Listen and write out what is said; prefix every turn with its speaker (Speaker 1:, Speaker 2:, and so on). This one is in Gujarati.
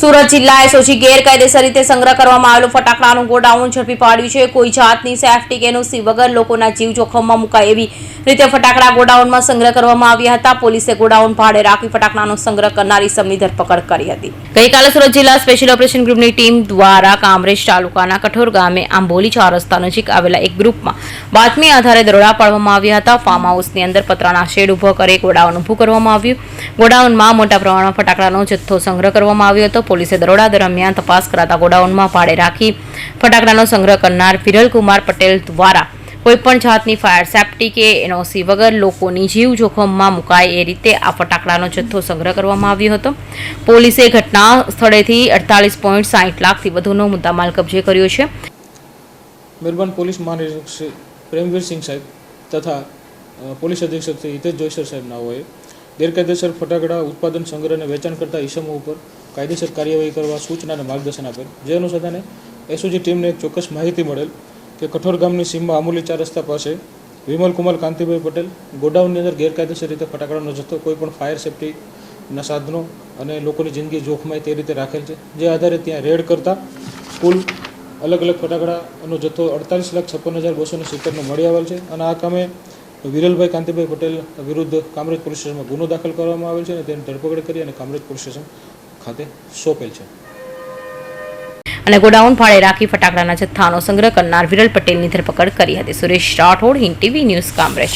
Speaker 1: સુરત જિલ્લા એસઓજી ગેરકાયદેસર રીતે સંગ્રહ કરવામાં આવેલો ફટાકડાનું ગોડાઉન ઝડપી પાડ્યું છે. કોઈ જાતની સેફટી કે એનઓસી વગર લોકોના જીવ જોખમમાં મુકાય એવી રીતે ફટાકડા ગોડાઉનમાં સંગ્રહ કરવામાં આવ્યા હતા. પોલીસે ગોડાઉન ભાડે રાખી ફટાકડાનો સંગ્રહ કરનારી સમની ધરપકડ કરી હતી. ગઈકાલે સુરત જિલ્લા સ્પેશિયલ ઓપરેશન ગ્રુપની ટીમ દ્વારા કામરેજ તાલુકાના કઠોર ગામે આંબોલી ચાર રસ્તા નજીક આવેલા એક ગ્રુપમાં બાતમી આધારે દરોડા પાડવામાં આવ્યા હતા. ફાર્મ હાઉસની અંદર પતરાના શેડ ઊભો કરી ગોડાઉન ઊભું કરવામાં આવ્યું. ગોડાઉનમાં મોટા પ્રમાણમાં ફટાકડાનો જથ્થો સંગ્રહ કરવામાં આવ્યો હતો. પોલીસે દરોડા દરમિયાન તપાસ કરાતા ગોડાઉનમાં ભાડે રાખી ફટાકડાનો સંગ્રહ કરનાર વિરલકુમાર પટેલ દ્વારા કોઈપણ જાતની ફાયર સેફટી કે એનઓસી વગર લોકોની જીવ જોખમમાં મુકાય એ રીતે આ ફટાકડાનો જથ્થો સંગ્રહ કરવામાં આવ્યો હતો. પોલીસે ઘટના સ્થળેથી અડતાલીસ પોઈન્ટ સાહીઠ લાખથી વધુનો મુદ્દામાલ કબજે કર્યો છે.
Speaker 2: મહેરબાન પોલીસ મહાનિરીક્ષક શ્રી પ્રેમવીર સિંહ સાહેબ તથા પોલીસ અધિક્ષક શ્રી હિતેશ જોઈસર સાહેબના હોય. ગેરકાયદેસર ફટાકડા ઉત્પાદન સંગ્રહ અને વેચાણ કરતા ઇસમો ઉપર કાયદેસર કાર્યવાહી કરવા સૂચના અને માર્ગદર્શન આપેલ. જે અનુસંધાને એસઓજી ટીમને એક ચોક્કસ માહિતી મળેલ કે કઠોર ગામની સીમમાં અમૂલી ચાર રસ્તા પાસે વિમલ કુમાર કાંતિભાઈ પટેલ ગોડાઉનની અંદર ગેરકાયદેસર રીતે ફટાકડાનો જથ્થો કોઈ પણ ફાયર સેફટીના સાધનો અને લોકોની જિંદગી જોખમાય તે રીતે રાખેલ છે. જે આધારે ત્યાં રેડ કરતા કુલ અલગ અલગ ફટાકડાનો જથ્થો અડતાલીસ લાખ છપ્પન હજાર બસો ને સિત્તેરનો મળી આવેલ છે અને આ કામે વિરલભાઈ કાંતિભાઈ પટેલ વિરુદ્ધ કામરેજ પોલીસ સ્ટેશનમાં ગુનો દાખલ કરવામાં આવેલ છે અને તેની ધરપકડ કરી અને કામરેજ પોલીસ સ્ટેશન ખાતે સોંપેલ છે.
Speaker 1: અને ગોડાઉન ભાડે રાખી ફટાકડાના જથ્થાનો સંગ્રહ કરનાર વિરલ પટેલની ધરપકડ કરી હતી. Suresh Rathod, Hind TV news, Kamrej.